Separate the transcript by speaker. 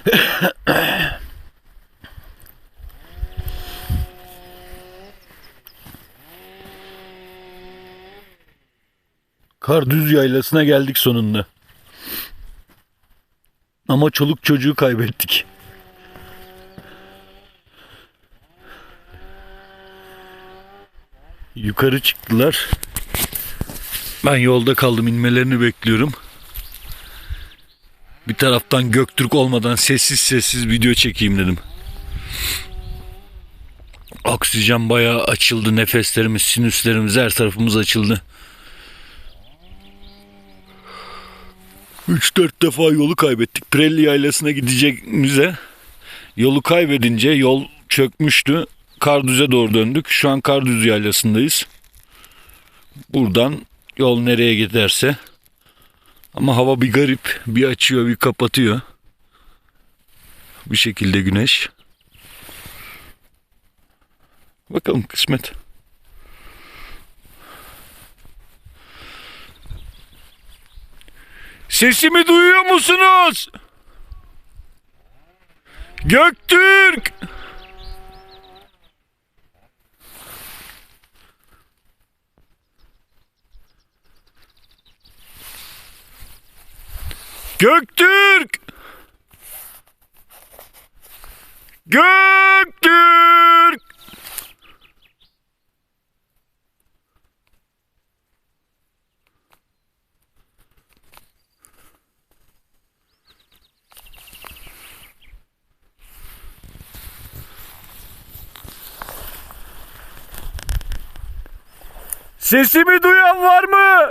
Speaker 1: Kardüz yaylasına geldik sonunda. Ama çoluk çocuğu kaybettik. Yukarı çıktılar. Ben yolda kaldım inmelerini bekliyorum. Bir taraftan Göktürk olmadan sessiz sessiz video çekeyim dedim. Oksijen bayağı açıldı. Nefeslerimiz, sinüslerimiz her tarafımız açıldı. 3-4 defa yolu kaybettik. Pirelli yaylasına gideceğimize yolu kaybedince yol çökmüştü. Kardüz'e doğru döndük. Şu an Kardüz yaylasındayız. Buradan yol nereye giderse. Ama hava bir garip. Bir açıyor bir kapatıyor. Bir şekilde güneş. Bakalım kısmet. Sesimi duyuyor musunuz? Göktürk! Göktürk! Göktürk! Sesimi duyan var mı?